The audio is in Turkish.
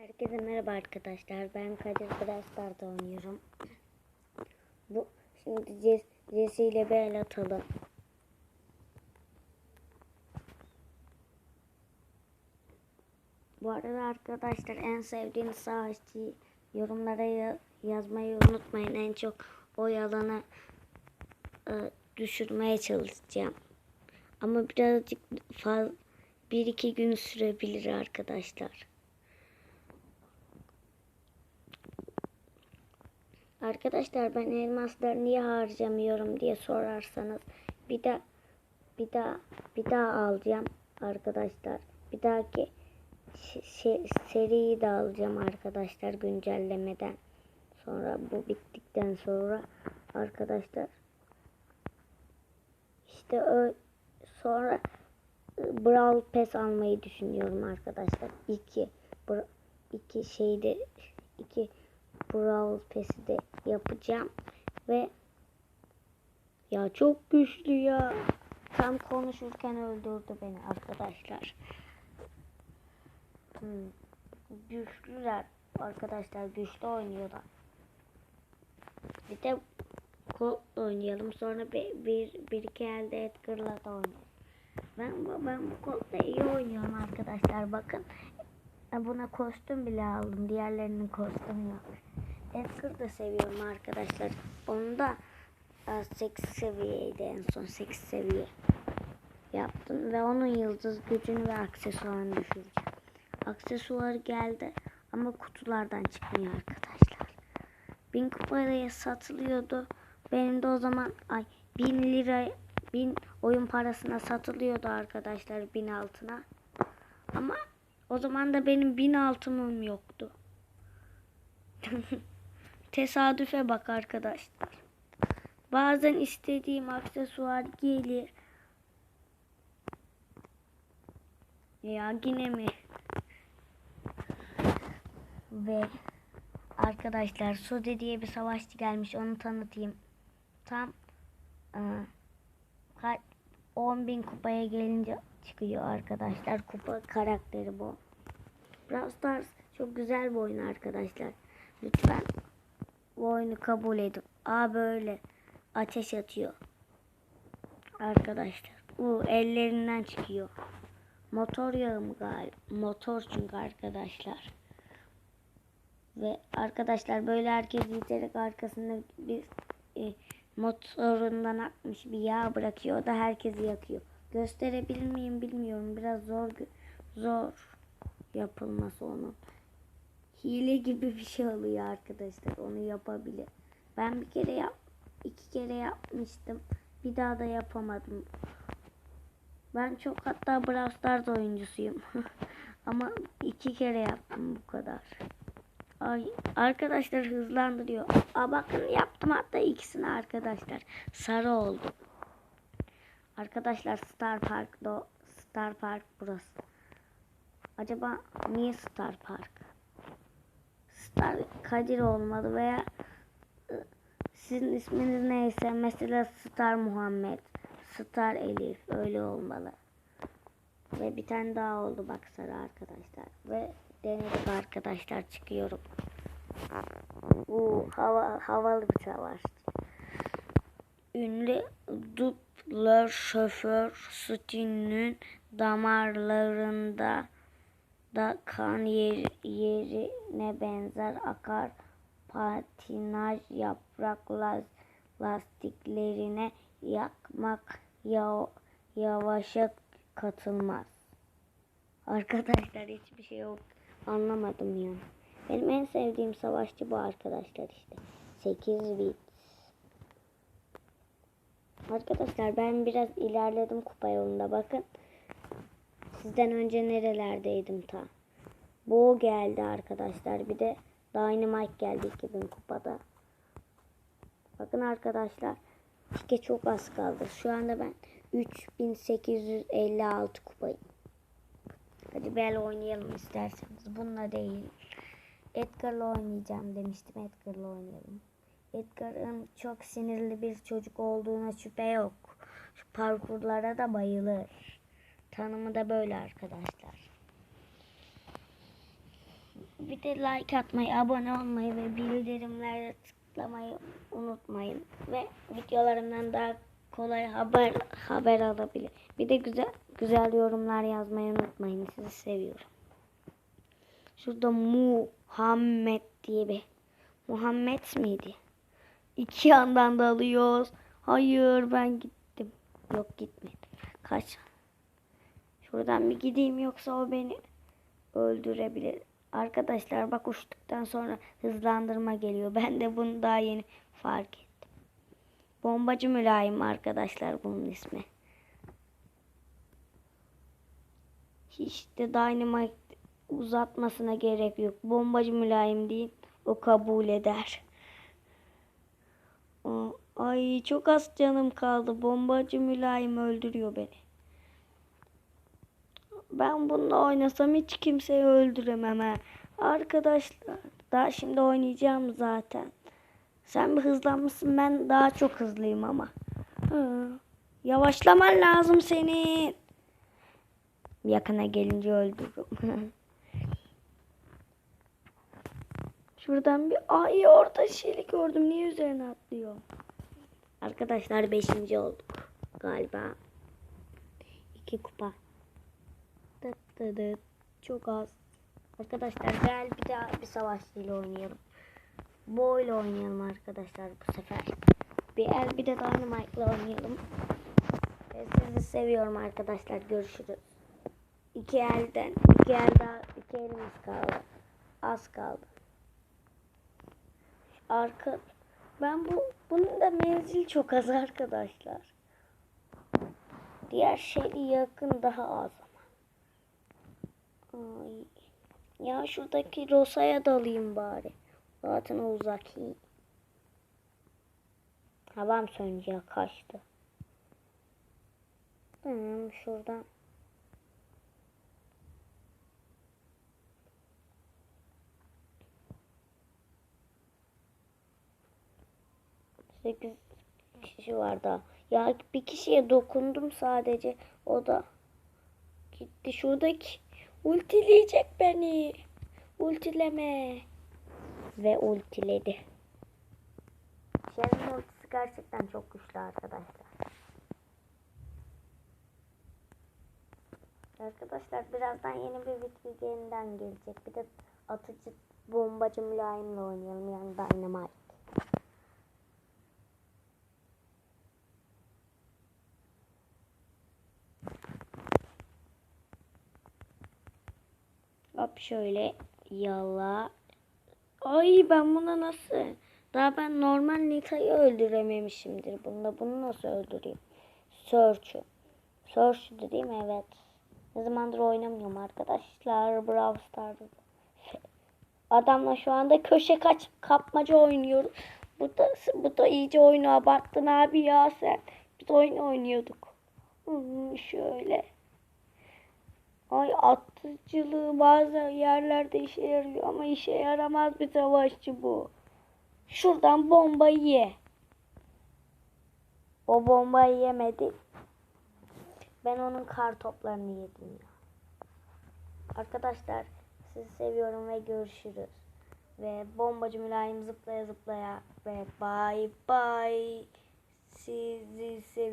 Herkese merhaba arkadaşlar. Ben Kadir Brawl Stars'ta oynuyorum. Bu şimdi Jess, Jesse ile bir el atalım. Bu arada arkadaşlar en sevdiğiniz savaşçıyı yorumlara ya- yazmayı unutmayın. En çok oy alanı e, düşürmeye çalışacağım. Ama birazcık fazla bir iki gün sürebilir arkadaşlar. Arkadaşlar ben elmasları niye harcamıyorum diye sorarsanız bir daha bir daha bir daha alacağım arkadaşlar. Bir dahaki şey, seriyi de alacağım arkadaşlar güncellemeden. Sonra bu bittikten sonra arkadaşlar işte ö sonra e, Brawl Pass almayı düşünüyorum arkadaşlar. İki iki şeyde Brawl Pass'i de yapacağım ve ya çok güçlü ya. Tam konuşurken öldürdü beni arkadaşlar. Hmm. Güçlüler arkadaşlar güçlü oynuyorlar. Bir de Colt oynayalım sonra bir, bir, bir iki elde Edgar'la da oynayalım. Ben, ben bu Colt'la iyi oynuyorum arkadaşlar bakın. Buna kostüm bile aldım. Diğerlerinin kostümü yok. Edgar da seviyorum arkadaşlar. Onu da 8 seviyeydi en son 8 seviye yaptım ve onun yıldız gücünü ve aksesuarını düşüreceğim. Aksesuar geldi ama kutulardan çıkmıyor arkadaşlar. 1000 kupaya satılıyordu. Benim de o zaman ay 1000 lira 1000 oyun parasına satılıyordu arkadaşlar 1000 altına. Ama o zaman da benim 1000 altınım yoktu. Tesadüfe bak arkadaşlar. Bazen istediğim aksesuar gelir. Ya yine mi? Ve arkadaşlar Sode diye bir savaşçı gelmiş onu tanıtayım. Tam kaç 10 bin kupaya gelince çıkıyor arkadaşlar. Kupa karakteri bu. Brawl Stars çok güzel bir oyun arkadaşlar. Lütfen bu oyunu kabul edin. Aa böyle ateş atıyor. Arkadaşlar. Bu ellerinden çıkıyor. Motor yağı mı galiba? Motor çünkü arkadaşlar. Ve arkadaşlar böyle herkes yiyerek arkasında bir e, motorundan akmış bir yağ bırakıyor. O da herkesi yakıyor. Gösterebilir miyim bilmiyorum. Biraz zor zor yapılması onun. Hile gibi bir şey oluyor arkadaşlar. Onu yapabilir. Ben bir kere yap iki kere yapmıştım. Bir daha da yapamadım. Ben çok hatta Brawl Stars oyuncusuyum. Ama iki kere yaptım bu kadar. Ay, arkadaşlar hızlandırıyor. Aa, bakın yaptım hatta ikisini arkadaşlar. Sarı oldu. Arkadaşlar Star Park'da Star Park burası. Acaba niye Star Park? Star Kadir olmalı veya sizin isminiz neyse mesela Star Muhammed, Star Elif öyle olmalı. Ve bir tane daha oldu bak sarı arkadaşlar. Ve denedik arkadaşlar çıkıyorum. Bu hava havalı bir savaş. Ünlü dublör şoför Stin'in damarlarında da kan yer, yerine benzer akar patinaj yaprak las- lastiklerine yakmak ya, yavaşa katılmaz. Arkadaşlar hiçbir şey yok. Anlamadım ya. Benim en sevdiğim savaşçı bu arkadaşlar işte. 8 bit. Arkadaşlar ben biraz ilerledim kupa yolunda bakın. Sizden önce nerelerdeydim ta. Bu geldi arkadaşlar. Bir de Dynamite geldi 2000 kupada. Bakın arkadaşlar. Tike çok az kaldı. Şu anda ben 3856 kupayım. Hadi bel oynayalım isterseniz. Bununla değil. Edgar'la oynayacağım demiştim. Edgar'la oynayalım. Edgar'ın çok sinirli bir çocuk olduğuna şüphe yok. Şu parkurlara da bayılır. Tanımı da böyle arkadaşlar. Bir de like atmayı, abone olmayı ve bildirimlere tıklamayı unutmayın. Ve videolarımdan daha kolay haber haber alabilir. Bir de güzel güzel yorumlar yazmayı unutmayın. Sizi seviyorum. Şurada Muhammed diye bir Muhammed miydi? İki yandan da alıyoruz. Hayır ben gittim. Yok gitmedim. Kaç. Şuradan bir gideyim yoksa o beni öldürebilir. Arkadaşlar bak uçtuktan sonra hızlandırma geliyor. Ben de bunu daha yeni fark ettim. Bombacı mülayim arkadaşlar bunun ismi. Hiç de dynamite uzatmasına gerek yok. Bombacı mülayim değil. O kabul eder. Ay çok az canım kaldı. Bombacı mülayim öldürüyor beni. Ben bununla oynasam hiç kimseyi öldüremem ha. Arkadaşlar daha şimdi oynayacağım zaten. Sen bir hızlanmışsın ben daha çok hızlıyım ama. Hı. Yavaşlaman lazım senin. Yakına gelince öldürürüm. Şuradan bir ay orada şeyli gördüm. Niye üzerine atlıyor? Arkadaşlar beşinci olduk galiba. İki kupa. Dıt dıt dıt. Çok az. Arkadaşlar gel bir daha bir savaşçıyla oynayalım. Bu oyla oynayalım arkadaşlar bu sefer. Bir el bir de Dynamite'la oynayalım. Ve sizi seviyorum arkadaşlar. Görüşürüz. İki elden, iki el daha, iki elimiz kaldı. Az kaldı. Arka, ben bu, bunun da menzil çok az arkadaşlar. Diğer şeyle yakın daha az ama. Ay. Ya şuradaki Rosa'ya dalayım bari. Zaten o uzak iyi. Havam söneceği kaçtı. Hmm, şuradan. Sekiz kişi var daha. Ya bir kişiye dokundum sadece. O da gitti. Şuradaki ultileyecek beni. Ultileme. Ve ultiledi. Shen'in ultisi gerçekten çok güçlü arkadaşlar. Arkadaşlar birazdan yeni bir video yeniden gelecek. Bir de atıcı bombacı mülayimle oynayalım yani Dynamite. Şöyle yala. Ay ben buna nasıl? Daha ben normal Nita'yı öldürememişimdir. Bunda bunu nasıl öldüreyim? Search'ü. Search'ü değil mi? Evet. Ne zamandır oynamıyorum arkadaşlar. Brawl Stars'da. Adamla şu anda köşe kaç kapmaca oynuyoruz. Bu da, bu da iyice oyunu abarttın abi ya sen. Biz oyun oynuyorduk. Hmm, şöyle. Ay atıcılığı bazı yerlerde işe yarıyor ama işe yaramaz bir savaşçı bu. Şuradan bombayı ye. O bombayı yemedi. Ben onun kar toplarını yedim. Arkadaşlar sizi seviyorum ve görüşürüz. Ve bombacı mülayim zıplaya zıplaya ve bye bye. Sizi seviyorum.